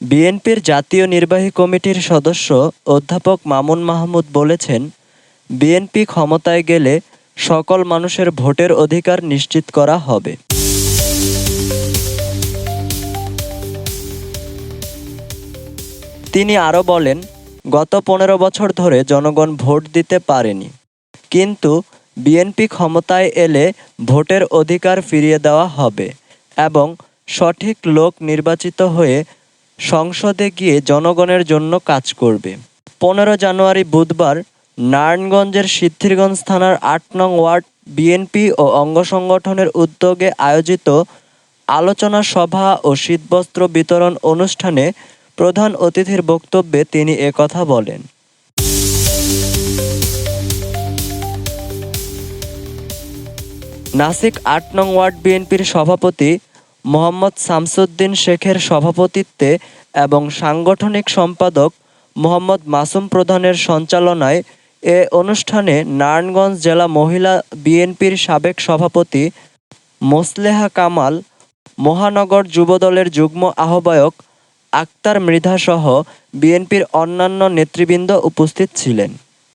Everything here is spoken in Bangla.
বিএনপির জাতীয় নির্বাহী কমিটির সদস্য অধ্যাপক মামুন মাহমুদ বলেছেন, বিএনপি ক্ষমতায় গেলে সকল মানুষের ভোটের অধিকার নিশ্চিত করা হবে। তিনি আরও বলেন, গত পনেরো বছর ধরে জনগণ ভোট দিতে পারেনি, কিন্তু বিএনপি ক্ষমতায় এলে ভোটের অধিকার ফিরিয়ে দেওয়া হবে এবং সঠিক লোক নির্বাচিত হয়ে সংসদে গিয়ে জনগণের জন্য কাজ করবে। পনেরো জানুয়ারি বুধবার নারায়ণগঞ্জের সিদ্ধিরগঞ্জ থানার আট নং ওয়ার্ড বিএনপি ও অঙ্গ সংগঠনের উদ্যোগে আয়োজিত আলোচনা সভা ও শীতবস্ত্র বিতরণ অনুষ্ঠানে প্রধান অতিথির বক্তব্যে তিনি একথা বলেন। নাসিক আট নং ওয়ার্ড বিএনপির সভাপতি মোহাম্মদ শামসুদ্দিন শেখের সভাপতিত্বে এবং সাংগঠনিক সম্পাদক মোহাম্মদ মাসুম প্রধানের সঞ্চালনায় এ অনুষ্ঠানে নারায়ণগঞ্জ জেলা মহিলা বিএনপির সাবেক সভাপতি মোসলেহা কামাল, মহানগর যুবদলের যুগ্ম আহ্বায়ক আক্তার মৃধাসহ বিএনপির অন্যান্য নেতৃবৃন্দ উপস্থিত ছিলেন।